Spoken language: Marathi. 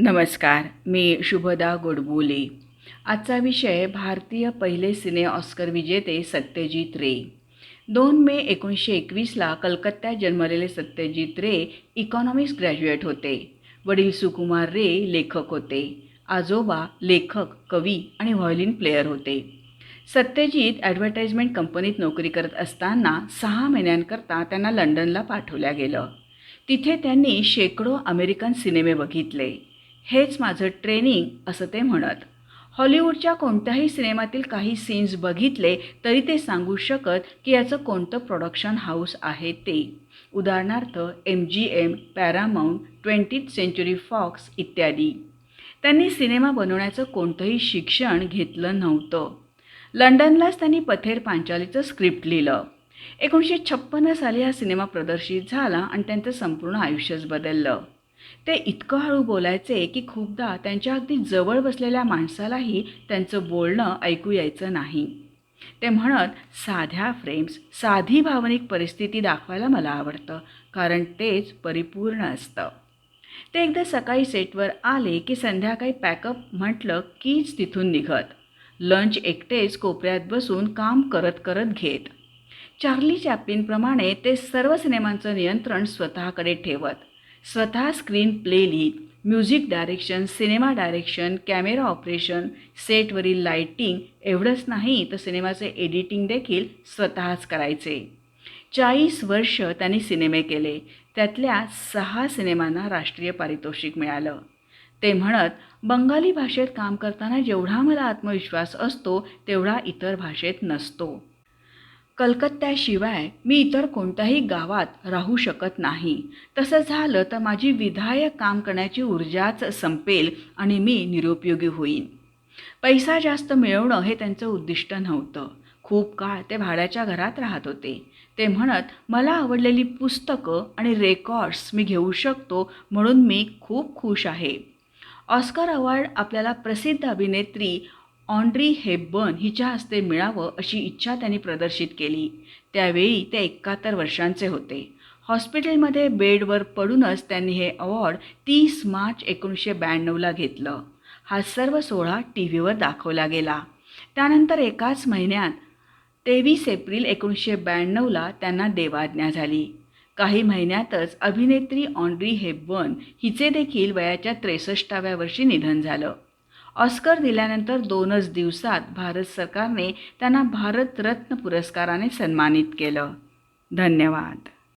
नमस्कार मी शुभदा गोडबोले. आजचा विषय भारतीय पहिले सिने ऑस्कर विजेते सत्यजित रे. दोन मे एकोणीसशे एकवीसला कलकत्त्यात जन्मलेले सत्यजित रे इकॉनॉमिक्स ग्रॅज्युएट होते. वडील सुकुमार रे लेखक होते. आजोबा लेखक कवी आणि व्हायोलिन प्लेयर होते. सत्यजित ॲडव्हर्टाइजमेंट कंपनीत नोकरी करत असताना सहा महिन्यांकरता त्यांना लंडनला पाठवल्या गेलं. तिथे त्यांनी शेकडो अमेरिकन सिनेमे बघितले. हेच माझं ट्रेनिंग असं ते म्हणत. हॉलिवूडच्या कोणत्याही सिनेमातील काही सीन्स बघितले तरी ते सांगू शकत की याचं कोणतं प्रोडक्शन हाऊस आहे ते. उदाहरणार्थ M G M Paramount twentieth century Fox इत्यादी. त्यांनी सिनेमा बनवण्याचं कोणतंही शिक्षण घेतलं नव्हतं. लंडनलाच त्यांनी पथेर पांचालीचं स्क्रिप्ट लिहिलं. एकोणीसशे छप्पन्न साली हा सिनेमा प्रदर्शित झाला आणि त्यांचं संपूर्ण आयुष्यच बदललं. ते इतकं हळू बोलायचे की खूपदा त्यांच्या अगदी जवळ बसलेल्या माणसालाही त्यांचं बोलणं ऐकू यायचं नाही. ते म्हणत साध्या फ्रेम्स साधी भावनिक परिस्थिती दाखवायला मला आवडतं कारण तेच परिपूर्ण असतं. ते एकदा सकाळी सेटवर आले की संध्याकाळी पॅकअप म्हटलं कीच तिथून निघत. लंच एकटेच कोपऱ्यात बसून काम करत करत घेत. चार्ली चॅपलिनप्रमाणे ते सर्व सिनेमांचं नियंत्रण स्वतःकडे ठेवत. स्वतः स्क्रीन प्ले लिहित music direction cinema direction camera operation सेटवरील lighting एवढंच नाही तर सिनेमाचे एडिटिंग देखील स्वतःच करायचे. चाळीस वर्ष त्यांनी सिनेमे केले. त्यातल्या सहा सिनेमांना राष्ट्रीय पारितोषिक मिळालं. ते म्हणत बंगाली भाषेत काम करताना जेवढा मला आत्मविश्वास असतो तेवढा इतर भाषेत नसतो. कलकत्त्याशिवाय मी इतर कोणत्याही गावात राहू शकत नाही. तसं झालं तर माझी विधायक काम करण्याची ऊर्जाच संपेल आणि मी निरुपयोगी होईन. पैसा जास्त मिळवणं हे त्यांचं उद्दिष्ट नव्हतं. खूप काळ ते भाड्याच्या घरात राहत होते. ते म्हणत मला आवडलेली पुस्तकं आणि रेकॉर्ड्स मी घेऊ शकतो म्हणून मी खूप खुश आहे. ऑस्कर अवॉर्ड आपल्याला प्रसिद्ध अभिनेत्री ऑन्ड्री हेबर्न हिच्या हस्ते मिळावं अशी इच्छा त्यांनी प्रदर्शित केली. त्यावेळी ते एकाहत्तर वर्षांचे होते. हॉस्पिटलमध्ये बेडवर पडूनच त्यांनी हे अवॉर्ड तीस मार्च एकोणीसशे ब्याण्णवला घेतलं. हा सर्व सोहळा टी व्हीवर दाखवला गेला. त्यानंतर एकाच महिन्यात तेवीस एप्रिल एकोणीसशे ब्याण्णवला त्यांना देवाज्ञा झाली. काही महिन्यातच अभिनेत्री ऑन्ड्री हेबर्न हिचे देखील वयाच्या त्रेसष्टाव्या वर्षी निधन झालं. ऑस्कर दिल्यानंतर दोनच दिवसात भारत सरकारने त्यांना भारतरत्न पुरस्काराने सन्मानित केलं. धन्यवाद.